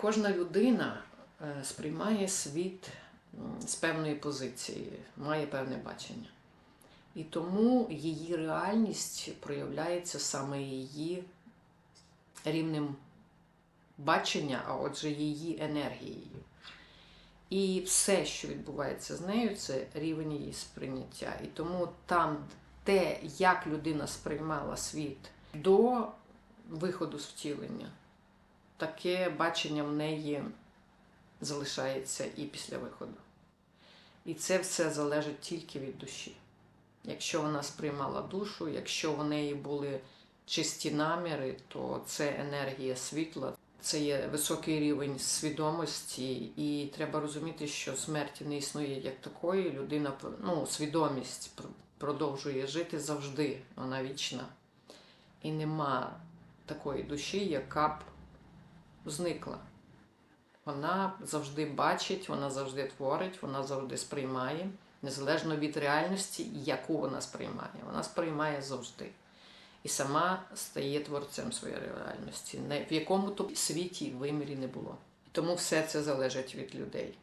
Кожна людина е, сприймає світ з певної позиції, має певне бачення. І тому її реальність проявляється саме її рівнем бачення, а отже, її енергією. І все, що відбувається з нею, це рівень її сприйняття. І тому там те, як людина сприймала світ до виходу з втілення, таке бачення в неї залишається і після виходу. І це все залежить тільки від душі. Якщо вона сприймала душу, якщо в неї були чисті наміри, то це енергія світла, це є високий рівень свідомості, і треба розуміти, що смерті не існує як такої. Людина ну, свідомість продовжує жити завжди, вона вічна. І нема такої душі, яка б зникла. Вона завжди бачить, вона завжди творить, вона завжди сприймає, незалежно від реальності, яку вона сприймає. Вона сприймає завжди. І сама стає творцем своєї реальності, не в якому то світі вимірі не було. Тому все це залежить від людей.